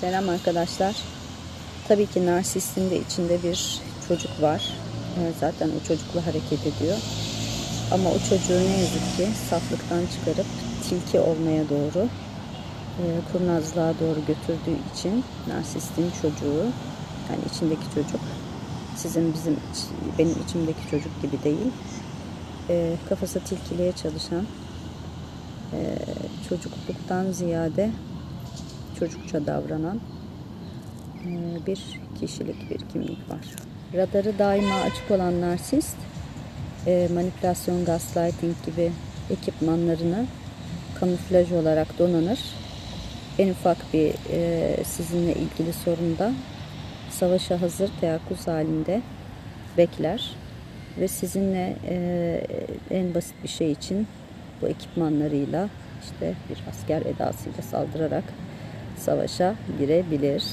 Selam arkadaşlar. Tabii ki narsistin de içinde bir çocuk var. Ee, Zaten o çocukla hareket ediyor. Ama o çocuğu ne yazık ki saflıktan çıkarıp tilki olmaya doğru, e, kurnazlığa doğru götürdüğü için narsistin çocuğu, yani içindeki çocuk, sizin bizim benim içimdeki çocuk gibi değil. E, kafası tilkiliğe çalışan, e, çocukluktan ziyade çocukça davranan e, bir kişilik, bir kimlik var. Radarı daima açık olan narsist, e, manipülasyon, gaslighting gibi ekipmanlarını kamuflaj olarak donanır. En ufak bir e, sizinle ilgili sorunda savaşa hazır teyakkuz halinde bekler ve sizinle en basit bir şey için bu ekipmanlarıyla işte bir asker edasıyla saldırarak savaşa girebilir.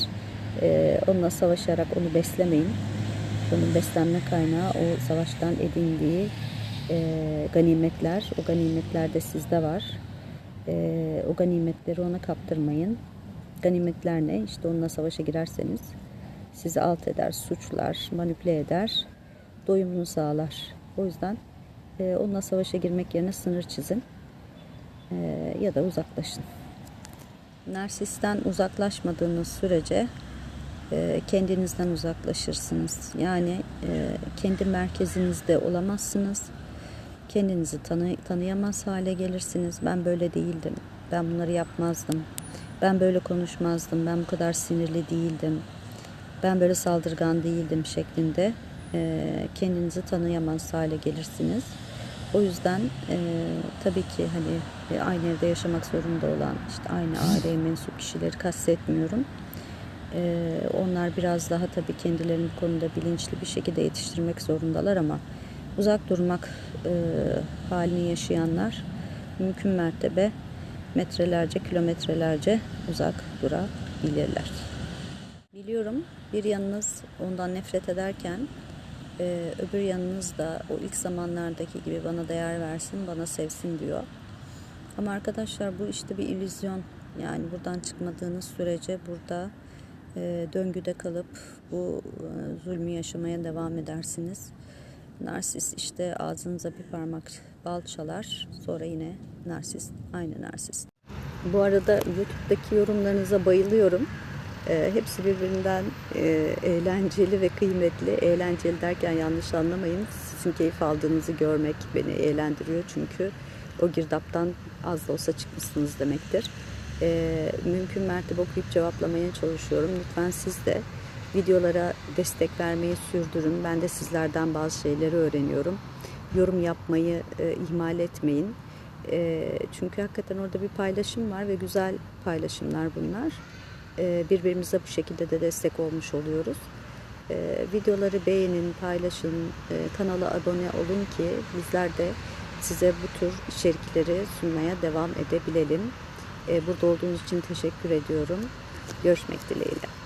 E, onunla savaşarak onu beslemeyin. Onun beslenme kaynağı o savaştan edindiği e, ganimetler. O ganimetler de sizde var. E, o ganimetleri ona kaptırmayın. Ganimetler ne? İşte onunla savaşa girerseniz sizi alt eder, suçlar, manipüle eder, doyumunu sağlar. O yüzden e, onunla savaşa girmek yerine sınır çizin E, ya da uzaklaşın. Narsisten uzaklaşmadığınız sürece e, kendinizden uzaklaşırsınız. Yani e, kendi merkezinizde olamazsınız. Kendinizi tanı, tanıyamaz hale gelirsiniz. Ben böyle değildim. Ben bunları yapmazdım. Ben böyle konuşmazdım. Ben bu kadar sinirli değildim. Ben böyle saldırgan değildim şeklinde e, kendinizi tanıyamaz hale gelirsiniz. O yüzden e, tabii ki hani e, aynı evde yaşamak zorunda olan işte aynı aileye mensup kişileri kastetmiyorum. E, onlar biraz daha tabii kendilerini bu konuda bilinçli bir şekilde yetiştirmek zorundalar ama uzak durmak e, halini yaşayanlar mümkün mertebe metrelerce, kilometrelerce uzak durabilirler. Biliyorum bir yanınız ondan nefret ederken e, öbür yanınız da o ilk zamanlardaki gibi bana değer versin, bana sevsin diyor. Ama arkadaşlar bu işte bir illüzyon. Yani buradan çıkmadığınız sürece burada e, döngüde kalıp bu e, zulmü yaşamaya devam edersiniz. Narsis işte ağzınıza bir parmak bal çalar. Sonra yine narsist, aynı narsist. Bu arada YouTube'daki yorumlarınıza bayılıyorum. E, hepsi birbirinden e, eğlenceli ve kıymetli. Eğlenceli derken yanlış anlamayın. Sizin keyif aldığınızı görmek beni eğlendiriyor. Çünkü o girdaptan az da olsa çıkmışsınız demektir. E, mümkün mertebe okuyup cevaplamaya çalışıyorum. Lütfen siz de videolara destek vermeyi sürdürün. Ben de sizlerden bazı şeyleri öğreniyorum. Yorum yapmayı e, ihmal etmeyin. E, çünkü hakikaten orada bir paylaşım var ve güzel paylaşımlar bunlar. E, birbirimize bu şekilde de destek olmuş oluyoruz. E, videoları beğenin, paylaşın, e, kanala abone olun ki bizler de size bu tür içerikleri sunmaya devam edebilelim. E, burada olduğunuz için teşekkür ediyorum. Görüşmek dileğiyle.